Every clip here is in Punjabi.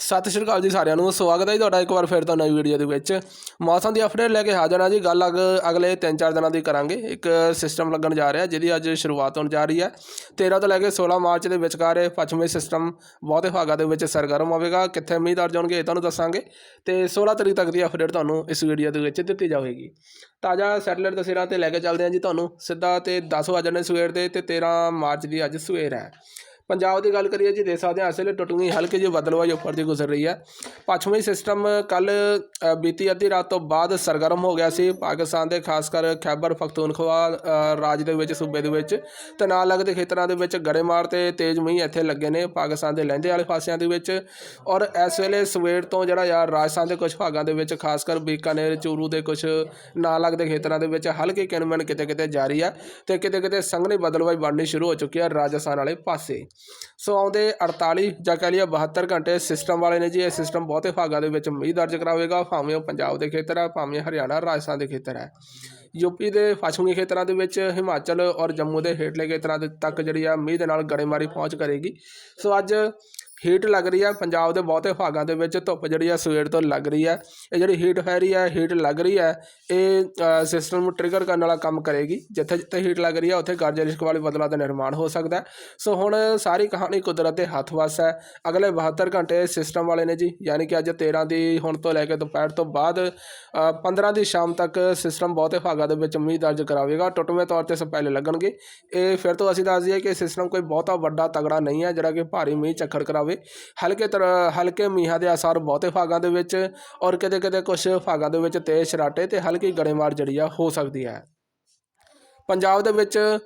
ਸਤਿ ਸ਼੍ਰੀ ਅਕਾਲ ਜੀ ਸਾਰਿਆਂ ਨੂੰ, ਸਵਾਗਤ ਹੈ ਜੀ ਤੁਹਾਡਾ ਇੱਕ ਵਾਰ ਫਿਰ ਤੋਂ ਨਵੀਂ ਵੀਡੀਓ ਦੇ ਵਿੱਚ। ਮੌਸਮ ਦੀ ਅਪਡੇਟ ਲੈ ਕੇ ਹਾਜ਼ਰ ਹਾਂ ਜੀ, ਗੱਲ ਅਗ, ਅਗਲੇ 3-4 ਦਿਨਾਂ ਦੀ ਕਰਾਂਗੇ। ਇੱਕ ਸਿਸਟਮ ਲੱਗਣ ਜਾ ਰਿਹਾ, ਜਿਹਦੀ ਅੱਜ ਸ਼ੁਰੂਆਤ ਹੋਣ ਜਾ ਰਹੀ ਹੈ। 13 ਤੋਂ ਲੈ ਕੇ 16 ਮਾਰਚ ਦੇ ਵਿਚਕਾਰ ਇਹ ਪੱਛਮੀ ਸਿਸਟਮ ਬਹੁਤੇ ਭਾਗਾਂ ਦੇ ਵਿੱਚ ਸਰਗਰਮ ਹੋਵੇਗਾ। ਕਿੱਥੇ ਮੀਂਹ ਦਰਜ ਹੋਣਗੇ ਇਹ ਤੁਹਾਨੂੰ ਦੱਸਾਂਗੇ। ਤੇ 16 ਤਰੀਕ ਤੱਕ ਦੀ ਅਪਡੇਟ ਤੁਹਾਨੂੰ ਇਸ ਵੀਡੀਓ ਦੇ ਵਿੱਚ ਦਿੱਤੀ ਜਾਵੇਗੀ। ਤਾਜ਼ਾ ਸੈਟੇਲਾਈਟ ਤਸਵੀਰਾਂ ਤੇ ਲੈ ਕੇ ਚੱਲਦੇ ਹਾਂ ਜੀ ਤੁਹਾਨੂੰ। ਸਿੱਧਾ ਤੇ 10 ਵਜੇ ਨੇ ਸਵੇਰ ਦੇ ਤੇ 13 ਮਾਰਚ ਦੀ ਅੱਜ ਸਵੇਰ ਹੈ। ਪੰਜਾਬ ਦੀ ਗੱਲ ਕਰੀਏ ਜੀ, ਦੇਖ ਸਕਦੇ ਹਾਂ, ਇਸ ਵੇਲੇ ਟੁੱਟਵੀਂ ਹਲਕੀ ਜਿਹੀ ਬਦਲਵਾਈ ਉੱਪਰ ਦੀ ਗੁਜ਼ਰ ਰਹੀ ਹੈ। ਪੱਛਮੀ ਸਿਸਟਮ ਕੱਲ ਬੀਤੀ ਅੱਧੀ ਰਾਤ ਤੋਂ ਬਾਅਦ ਸਰਗਰਮ ਹੋ ਗਿਆ ਸੀ। ਪਾਕਿਸਤਾਨ ਦੇ ਖਾਸ ਕਰ ਖੈਬਰ ਪਖਤੂਨਖਵਾ ਰਾਜ ਦੇ ਵਿੱਚ, ਸੂਬੇ ਦੇ ਵਿੱਚ ਤੇ ਨਾਲ ਲੱਗਦੇ ਖੇਤਰਾਂ ਦੇ ਵਿੱਚ ਗੜੇਮਾਰ ਤੇ ਤੇਜ਼ ਮੀਂਹ ਇੱਥੇ ਲੱਗੇ ਨੇ ਪਾਕਿਸਤਾਨ ਦੇ ਲਹਿੰਦੇ ਵਾਲੇ ਪਾਸਿਆਂ ਦੇ ਵਿੱਚ ਔਰ ਇਸ ਵੇਲੇ ਸਵੇਰ ਤੋਂ ਜਿਹੜਾ ਯਾਰ ਰਾਜਸਥਾਨ ਦੇ ਕੁਝ ਭਾਗਾਂ ਦੇ ਵਿੱਚ, ਖਾਸ ਕਰ ਬੀਕਾਨੇਰ, ਚੂਰੂ ਦੇ ਕੁਝ ਨਾਲ ਲੱਗਦੇ ਖੇਤਰਾਂ ਦੇ ਵਿੱਚ ਹਲਕੀ ਕਿਨਮਨ ਕਿਤੇ ਕਿਤੇ ਜਾਰੀ ਹੈ ਤੇ ਕਿਤੇ ਕਿਤੇ ਸੰਘਣੀ ਬਦਲਵਾਈ ਬਣਨੀ ਸ਼ੁਰੂ ਹੋ ਚੁੱਕੀ ਹੈ ਰਾਜਸਥਾਨ ਵਾਲੇ ਪਾਸੇ। ਸੋ ਆਉਂਦੇ 48 ਜਾਂ ਕਹਿ ਲਈਏ 72 ਘੰਟੇ ਸਿਸਟਮ ਵਾਲੇ ਨੇ ਜੀ, ਇਹ ਸਿਸਟਮ ਬਹੁਤੇ ਭਾਗਾਂ ਦੇ ਵਿੱਚ ਮੀਂਹ ਦਰਜ ਕਰਾਵੇਗਾ, ਭਾਵੇਂ ਉਹ ਪੰਜਾਬ ਦੇ ਖੇਤਰ ਹੈ ਭਾਵੇਂ ਹਰਿਆਣਾ, ਰਾਜਸਥਾਨ ਦੇ ਖੇਤਰ ਹੈ ਯੂਪੀ ਦੇ ਪੱਛਮੀ ਖੇਤਰਾਂ ਦੇ ਵਿੱਚ ਹਿਮਾਚਲ ਔਰ ਜੰਮੂ ਦੇ ਹੇਠਲੇ ਖੇਤਰਾਂ ਦੇ ਤੱਕ ਜਿਹੜੀ ਆ ਮੀਂਹ ਦੇ ਨਾਲ ਗੜੇਮਾਰੀ ਪਹੁੰਚ ਕਰੇਗੀ। ਸੋ ਅੱਜ ਹੀਟ ਲੱਗ ਰਹੀ ਹੈ ਪੰਜਾਬ ਦੇ ਬਹੁਤੇ ਭਾਗਾਂ ਦੇ ਵਿੱਚ ਧੁੱਪ ਜਿਹੜੀ ਆ ਸਵੇਰ ਤੋਂ ਲੱਗ ਰਹੀ ਹੈ ਇਹ ਜਿਹੜੀ ਹੀਟ ਹੈ ਰਹੀ ਹੈ ਹੀਟ ਲੱਗ ਰਹੀ ਹੈ ਇਹ ਸਿਸਟਮ ਨੂੰ ਟ੍ਰਿਗਰ ਕਰਨ ਵਾਲਾ ਕੰਮ ਕਰੇਗੀ। ਜਿੱਥੇ ਜਿੱਥੇ ਹੀਟ ਲੱਗ ਰਹੀ ਹੈ ਉੱਥੇ ਗਰਜ ਰਿਸ਼ਕ ਵਾਲੇ ਬਦਲਾਂ ਦਾ ਨਿਰਮਾਣ ਹੋ ਸਕਦਾ ਸੋ ਹੁਣ ਸਾਰੀ ਕਹਾਣੀ ਕੁਦਰਤ ਦੇ ਹੱਥ ਵੱਸ ਹੈ। ਅਗਲੇ 72 ਘੰਟੇ ਸਿਸਟਮ ਵਾਲੇ ਨੇ ਜੀ ਯਾਨੀ ਕਿ ਅੱਜ 13 ਦੀ ਹੁਣ ਤੋਂ ਲੈ ਕੇ ਦੁਪਹਿਰ ਤੋਂ ਬਾਅਦ ਅ, 15 ਦੀ ਸ਼ਾਮ ਤੱਕ ਸਿਸਟਮ ਬਹੁਤੇ ਭਾਗਾਂ ਦੇ ਵਿੱਚ ਮੀਂਹ ਦਰਜ ਕਰਾਵੇਗਾ। ਟੁੱਟਵੇਂ ਤੌਰ ਤੇ ਸਪੈਲੇ ਲੱਗਣਗੇ। ਇਹ ਫਿਰ ਤੋਂ ਅਸੀਂ ਦੱਸ ਦਈਏ ਕਿ ਸਿਸਟਮ ਕੋਈ ਬਹੁਤਾ ਵੱਡਾ ਤਗੜਾ ਨਹੀਂ ਹੈ ਜਿਹੜਾ ਕਿ ਭਾਰੀ ਮੀਂਹ ਚੱਕਰ ਕਰਾਵੇ। ਹਲਕੇ ਤਰ੍ਹਾਂ ਹਲਕੇ ਮੀਂਹਾਂ ਦੇ ਆਸਾਰ ਬਹੁਤੇ ਭਾਗਾਂ ਦੇ ਵਿੱਚ ਔਰ ਕਿਤੇ ਕਿਤੇ ਕੁਝ ਭਾਗਾਂ ਦੇ ਵਿੱਚ ਤੇਜ਼ ਸ਼ਰਾਟੇ ਤੇ ਹਲਕੀ ਗੜੇਮਾਰ ਜਿਹੜੀ ਆ ਹੋ ਸਕਦੀ ਹੈ। ਪੰਜਾਬ ਦੇ ਵਿੱਚ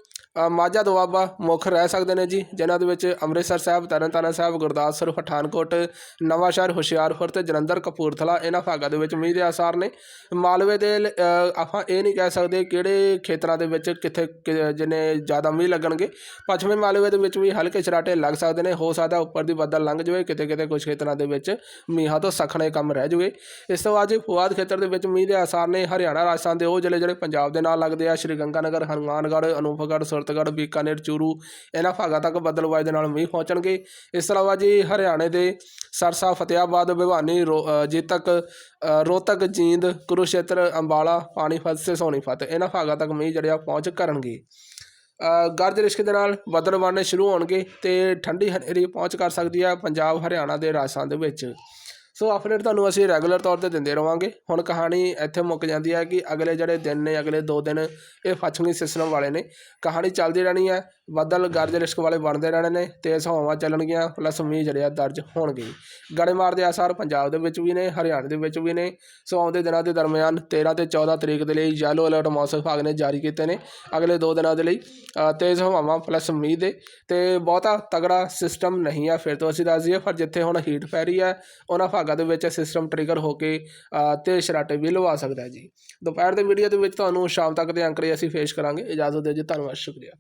ਮਾਝਾ ਦੁਆਬਾ ਮੁੱਖ ਰਹਿ ਸਕਦੇ ਨੇ ਜੀ, ਜਿਨ੍ਹਾਂ ਦੇ ਵਿੱਚ ਅੰਮ੍ਰਿਤਸਰ ਸਾਹਿਬ ਤਰਨਤਾਰਨ ਸਾਹਿਬ, ਗੁਰਦਾਸਪੁਰ, ਪਠਾਨਕੋਟ, ਨਵਾਂਸ਼ਹਿਰ, ਹੁਸ਼ਿਆਰਪੁਰ ਤੇ ਜਲੰਧਰ, ਕਪੂਰਥਲਾ ਇਹਨਾਂ ਭਾਗਾਂ ਦੇ ਵਿੱਚ ਮੀਂਹ ਦੇ ਆਸਾਰ ਨੇ। ਮਾਲਵੇ ਦੇ ਲ- ਆਪਾਂ ਇਹ ਨਹੀਂ ਕਹਿ ਸਕਦੇ ਕਿਹੜੇ ਖੇਤਰਾਂ ਦੇ ਵਿੱਚ ਕਿੱਥੇ ਕਿ- ਜਿੰਨੇ ਜ਼ਿਆਦਾ ਮੀਂਹ ਲੱਗਣਗੇ। ਪੱਛਮੀ ਮਾਲਵੇ ਦੇ ਵਿੱਚ ਵੀ ਹਲਕੇ ਛਰਾਟੇ ਲੱਗ ਸਕਦੇ ਨੇ, ਹੋ ਸਕਦਾ ਉੱਪਰ ਦੀ ਬੱਦਲ ਲੰਘ ਜਾਵੇ, ਕਿਤੇ ਕਿਤੇ ਕੁਝ ਖੇਤਰਾਂ ਦੇ ਵਿੱਚ ਮੀਂਹਾਂ ਤੋਂ ਸਖਣੇ ਕੰਮ ਰਹਿ ਜੂਗੇ ਇਸ ਤੋਂ ਬਾਅਦ ਜੀ ਫੁਆਦ ਖੇਤਰ ਦੇ ਵਿੱਚ ਮੀਂਹ ਦੇ ਆਸਾਰ ਨੇ, ਹਰਿਆਣਾ, ਰਾਜਸਥਾਨ ਦੇ ਉਹ ਜ਼ਿਲ੍ਹੇ ਜਿਹੜੇ ਪੰਜਾਬ ਦੇ ਨਾਲ ਲੱਗਦੇ ਆ, ਸ਼੍ਰੀ ਗੰਗਾਨਗਰ ਹਨੂਮਾਨਗੜ੍ਹ, ਅਨੂਪਗੜ੍ਹ ਸੁਰਤਗੜ੍ਹ ਬੀਕਾਨੇਰ ਚੂਰੂ ਇਹਨਾਂ ਭਾਗਾਂ ਤੱਕ ਬੱਦਲਵਾਈ ਦੇ ਨਾਲ ਮੀਂਹ ਪਹੁੰਚਣਗੇ। ਇਸ ਤੋਂ ਇਲਾਵਾ ਜੀ ਹਰਿਆਣੇ ਦੇ ਸਰਸਾ ਫਤਿਆਬਾਦ ਭਿਵਾਨੀ ਰੋ- ਅ, ਜੀਤਕ ਰੋਹਤਕ ਜੀਂਦ ਕੁਰੂਸ਼ੇਤਰ ਅੰਬਾਲਾ ਪਾਣੀਪਤ ਤੇ ਸੋਨੀਪਤ ਇਹਨਾਂ ਭਾਗਾਂ ਤੱਕ ਮੀਂਹ ਜਿਹੜੇ ਆ ਪਹੁੰਚ ਕਰਨਗੇ। ਗਰਜ ਰਿਸ਼ਕ ਦੇ ਨਾਲ ਬੱਦਲ ਬਣਨੇ ਸ਼ੁਰੂ ਹੋਣਗੇ ਤੇ ਠੰਡੀ ਹਨੇਰੀ ਪਹੁੰਚ ਕਰ ਸਕਦੀ ਆ ਪੰਜਾਬ ਹਰਿਆਣਾ ਦੇ ਰਾਜਸਥਾਨ ਦੇ ਵਿੱਚ। ਸੋ ਅਪਡੇਟ ਤੁਹਾਨੂੰ ਅਸੀਂ ਰੈਗੂਲਰ ਤੌਰ ਤੇ ਦਿੰਦੇ ਰਵਾਂਗੇ। ਹੁਣ ਕਹਾਣੀ ਇੱਥੇ ਮੁੱਕ ਜਾਂਦੀ ਹੈ ਕਿ ਅਗਲੇ ਜਿਹੜੇ ਦਿਨ ਨੇ, ਅਗਲੇ 2 ਦਿਨ ਇਹ ਪੱਛਮੀ ਸਿਸਟਮ ਵਾਲੇ ਨੇ। ਕਹਾਣੀ ਚੱਲਦੀ ਰਹਿਣੀ ਹੈ। ਬੱਦਲ ਗਰਜ ਰਿਸ਼ਕ ਵਾਲੇ ਬਣਦੇ ਰਹਿਣੇ ਨੇ ਤੇਜ਼ ਹਵਾਵਾਂ ਚੱਲਣਗੀਆਂ ਪਲੱਸ ਮੀਂਹ ਜਿਹੜੇ ਆ ਦਰਜ ਹੋਣਗੇ। ਗੜੇਮਾਰ ਦੇ ਆਸਾਰ ਪੰਜਾਬ ਦੇ ਵਿੱਚ ਵੀ ਨੇ, ਹਰਿਆਣਾ ਦੇ ਵਿੱਚ ਵੀ ਨੇ। ਸੋ ਆਉਂਦੇ ਦਿਨਾਂ ਦੇ ਦਰਮਿਆਨ 13 ਤੇ 14 ਤਰੀਕ ਦੇ ਲਈ ਯੈਲੋ ਅਲਰਟ ਮੌਸਮ ਵਿਭਾਗ ਨੇ ਜਾਰੀ ਕੀਤੇ ਨੇ ਅਗਲੇ 2 ਦਿਨਾਂ ਦੇ ਲਈ। ਤੇਜ਼ ਹਵਾਵਾਂ ਪਲੱਸ ਮੀਂਹ ਦੇ ਤੇ ਬਹੁਤਾ ਤਗੜਾ ਸਿਸਟਮ ਨਹੀਂ ਆ। ਫਿਰ ਤੋਂ ਅਸੀਂ ਦੱਸ ਦਈਏ, ਪਰ ਜਿੱਥੇ ਹੁਣ ਹੀਟ ਪੈ ਰਹੀ ਹੈ ਉਹਨਾਂ ਭਾਗਾਂ ਦੇ ਵਿੱਚ ਸਿਸਟਮ ਟ੍ਰਿਗਰ ਹੋ ਕੇ ਤੇਜ਼ ਸ਼ਰਾਟੇ ਵੀ ਲਵਾ ਸਕਦਾ ਜੀ। ਦੁਪਹਿਰ ਦੇ ਵੀਡੀਓ ਦੇ ਵਿੱਚ ਤੁਹਾਨੂੰ ਸ਼ਾਮ ਤੱਕ ਦੇ ਅੰਕੜੇ ਅਸੀਂ ਫੇਸ਼ ਕਰਾਂਗੇ। ਇਜਾਜ਼ਤ ਦਿਓ ਜੀ, ਧੰਨਵਾਦ, ਸ਼ੁਕਰੀਆ।